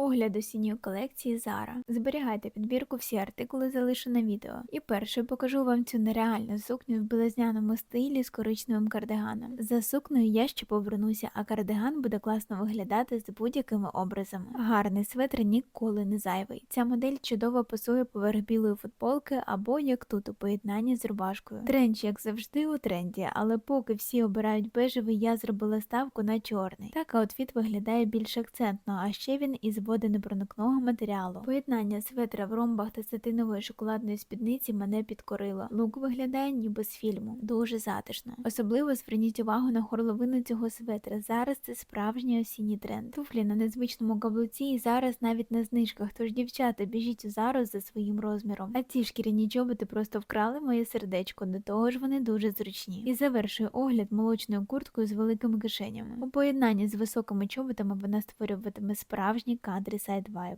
Огляд осінньої колекції Zara. Зберігайте підбірку всі артикули залишу на відео. І перше покажу вам цю нереальну сукню в білезняному стилі з коричневим кардиганом. За сукнею я ще повернуся, а кардиган буде класно виглядати з будь-якими образами. Гарний светр ніколи не зайвий. Ця модель чудово пасує поверх білої футболки або як тут у поєднанні з рубашкою. Тренч, як завжди, у тренді, але поки всі обирають бежевий, я зробила ставку на чорний. Так аутфіт виглядає більш акцентно, а ще він із водонепроникного матеріалу. Поєднання светра в ромбах та сатинової шоколадної спідниці мене підкорило. Лук виглядає ніби з фільму, дуже затишно. Особливо зверніть увагу на горловину цього светра. Зараз це справжній осінній тренд. Туфлі на незвичному каблуці і зараз навіть на знижках. Тож дівчата, біжіть у зараз за своїм розміром. А ці шкіряні чоботи просто вкрали моє сердечко. До того ж вони дуже зручні. І завершую огляд молочною курткою з великими кишенями. У поєднанні з високими чоботами вона створюватиме справжній кадри сайд вайб.